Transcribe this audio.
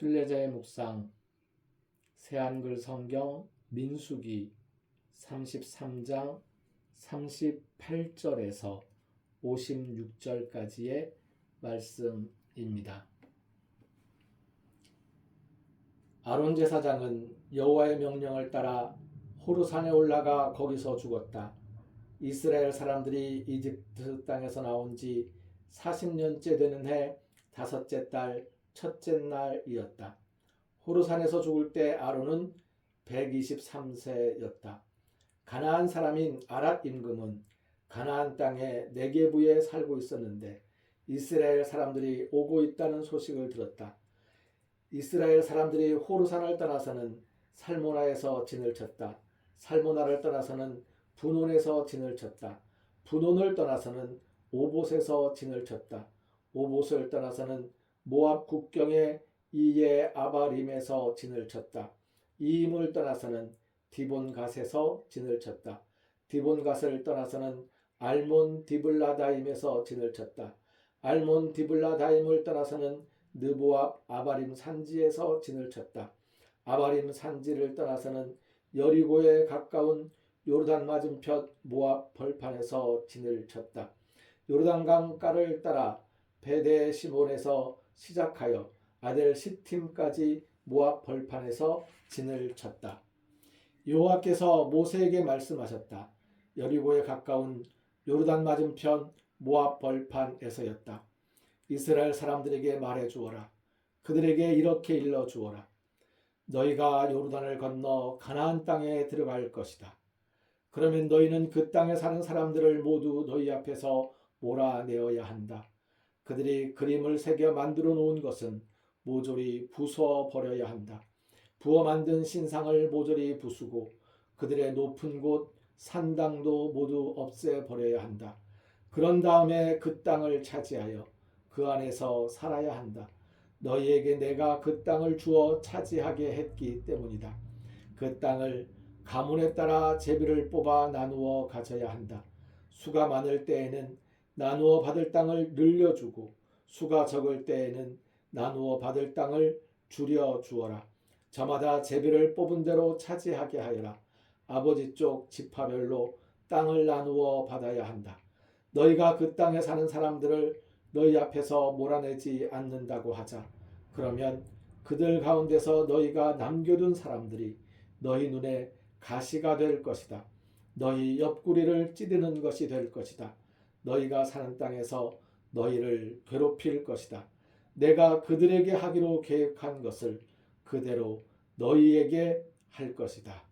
순례자의 묵상 새한글 성경 민수기 33장 38절에서 56절까지의 말씀입니다. 아론 제사장은 여호와의 명령을 따라 호르산에 올라가 거기서 죽었다. 이스라엘 사람들이 이집트 땅에서 나온 지 40년째 되는 해 다섯째 달 첫째 날이었다. 호르산에서 죽을 때 아론은 123세였다. 가나안 사람인 아랏 임금은 가나안 땅의 네게부에 살고 있었는데 이스라엘 사람들이 오고 있다는 소식을 들었다. 이스라엘 사람들이 호르산을 떠나서는 살모나에서 진을 쳤다. 살모나를 떠나서는 분온에서 진을 쳤다. 분온을 떠나서는 오봇에서 진을 쳤다. 오봇을 떠나서는 모압 국경의 이예 아바림에서 진을 쳤다. 이임을 떠나서는 디본갓에서 진을 쳤다. 디본갓을 떠나서는 알몬 디블라다임에서 진을 쳤다. 알몬 디블라다임을 떠나서는 느보압 아바림 산지에서 진을 쳤다. 아바림 산지를 떠나서는 여리고에 가까운 요르단 맞은편 모압 벌판에서 진을 쳤다. 요르단강 가를 따라 베데 시몬에서 시작하여 아델 시팀까지 모압 벌판에서 진을 쳤다. 여호와께서 모세에게 말씀하셨다. 여리고에 가까운 요르단 맞은편 모압 벌판에서였다. 이스라엘 사람들에게 말해 주어라. 그들에게 이렇게 일러 주어라. 너희가 요르단을 건너 가나안 땅에 들어갈 것이다. 그러면 너희는 그 땅에 사는 사람들을 모두 너희 앞에서 몰아내어야 한다. 그들이 그림을 새겨 만들어 놓은 것은 모조리 부숴 버려야 한다. 부어 만든 신상을 모조리 부수고 그들의 높은 곳 산당도 모두 없애 버려야 한다. 그런 다음에 그 땅을 차지하여 그 안에서 살아야 한다. 너희에게 내가 그 땅을 주어 차지하게 했기 때문이다. 그 땅을 가문에 따라 제비를 뽑아 나누어 가져야 한다. 수가 많을 때에는 나누어 받을 땅을 늘려주고 수가 적을 때에는 나누어 받을 땅을 줄여 주어라. 저마다 제비를 뽑은 대로 차지하게 하여라. 아버지 쪽 지파별로 땅을 나누어 받아야 한다. 너희가 그 땅에 사는 사람들을 너희 앞에서 몰아내지 않는다고 하자. 그러면 그들 가운데서 너희가 남겨둔 사람들이 너희 눈에 가시가 될 것이다. 너희 옆구리를 찌르는 것이 될 것이다. 너희가 사는 땅에서 너희를 괴롭힐 것이다. 내가 그들에게 하기로 계획한 것을 그대로 너희에게 할 것이다.